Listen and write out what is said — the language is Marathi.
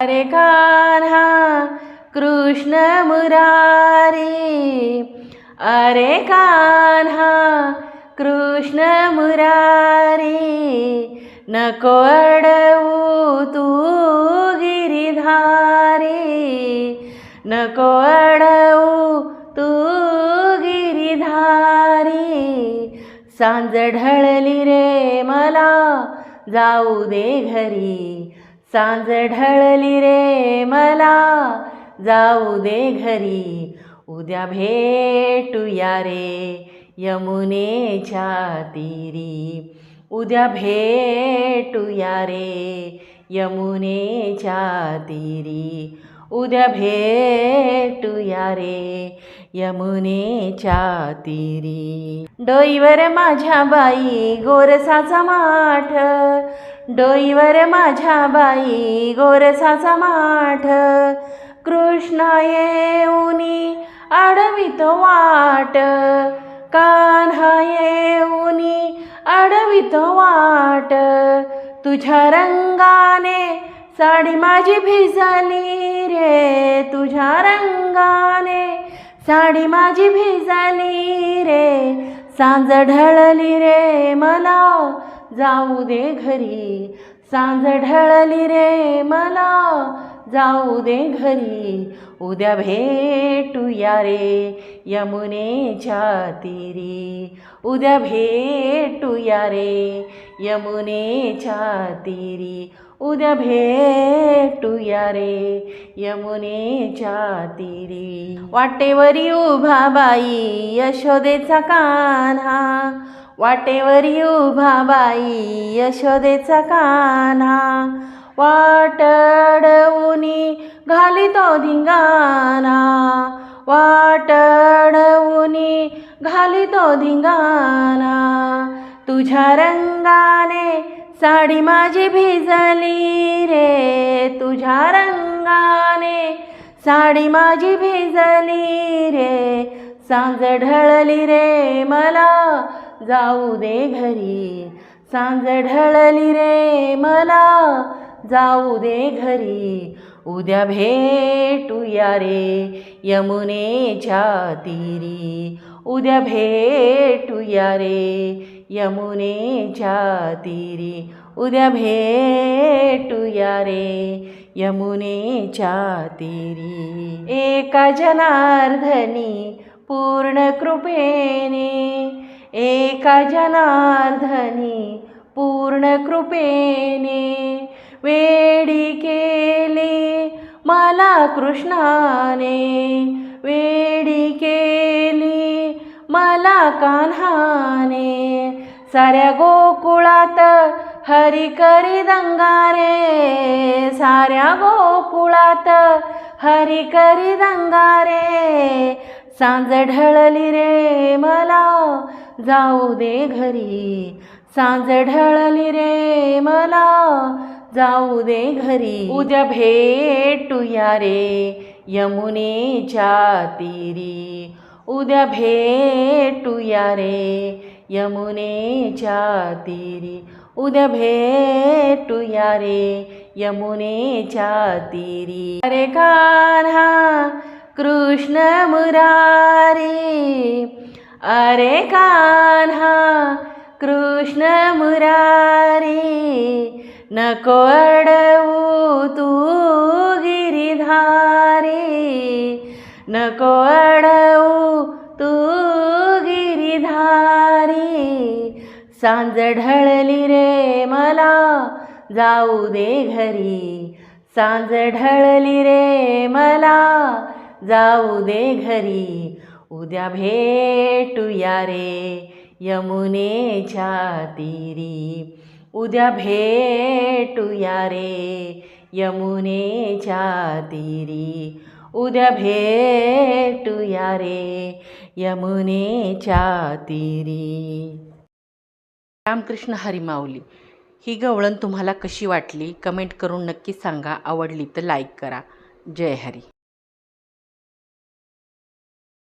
अरे कान्हा कृष्ण मुरारी। अरे कान्हा कृष्ण मुरारी। नको अडवू तू गिरिधारी। नको अडवू तू गिरिधारी। सांज ढळली रे मला जाऊ दे घरी। सांज ढळली रे मला. जाऊ दे घरी उद्या भेटूया रे यमुनेच्या तीरी. उद्या भेटूया रे यमुनेच्या तीरी. उद्या भेटूया रे यमुनेच्या तीरी. डोईवर माझ्या बाई गोरसाचा माठ डोईवर माझ्या बाई गोरसाचा माठ. कृष्णा येऊनी अडवितो वाट. कान्हा येऊनी अडवितो वाट. तुझ्या रंगाने साडी माझी भिजली रे. तुझ्या रंगाने साडी माझी भिजली रे. सांज ढळली रे मला जाऊ दे घरी. सांज ढळली रे मला. जाऊ दे घरी. उद्या भेटूया रे यमुनेच्या तीरी. उद्या भेटूया रे यमुनेच्या तीरी. उद्या भेटूया रे यमुनेच्या तीरी. वाटेवरी उभा बाई यशोदेचा कान्हा. वाटेवर उभा बाई यशोदेचा कान्हा. वाटडऊनी घालितो धिंगाणा. वाटडऊनी घालितो धिंगाणा. तुझ्या रंगाने साडी माझी भिजली रे. तुझ्या रंगाने साडी माझी भिजली रे. सांज ढळली रे मला. जाऊ दे घरी. सांज ढळली रे मला. जाऊ दे घरी. उद्या भेटूया रे यमुनेच्या तीरी. उद्या भेटूया रे यमुनेच्या तीरी. उद्या भेटूया रे यमुनेच्या तीरी. एका जनार्धनी पूर्ण कृपेने एका जनार्धनी पूर्ण कृपेने वेडी केली मला कृष्णाने. वेडी केली मला कान्हाने. साऱ्या गोकुळात हरी करी दंगारे. साऱ्या गोकुळात हरी करी दंगारे. सांज ढळली रे मला जाऊ दे घरी. सांज ढळली रे मला. जाऊ दे घरी. उद्या भेटूया रे यमुनेच्या तीरी. उद्या भेटूया रे यमुनेच्या तीरी. उद्या भेटूया रे यमुनेच्या तीरी. अरे कान्हा कृष्ण मुरारी. अरे कान्हा कृष्ण मुरारी नको अडवू तू गिरिधारी नको अडवू तू गिरिधारी सांज ढळली रे मला जाऊ दे घरी. सांज ढळली रे मला जाऊ दे घरी. उद्या भेटूया रे यमुनेच्या तीरी. उद्या भेटूया रे यमुनेच्या तीरी. उद्या भेटूया रे यमुनेच्या तीरी. रामकृष्ण हरिमाऊली ही गवळण तुम्हाला कशी वाटली? कमेंट करून नक्की सांगा. आवडली तर लाईक करा. जय हरी.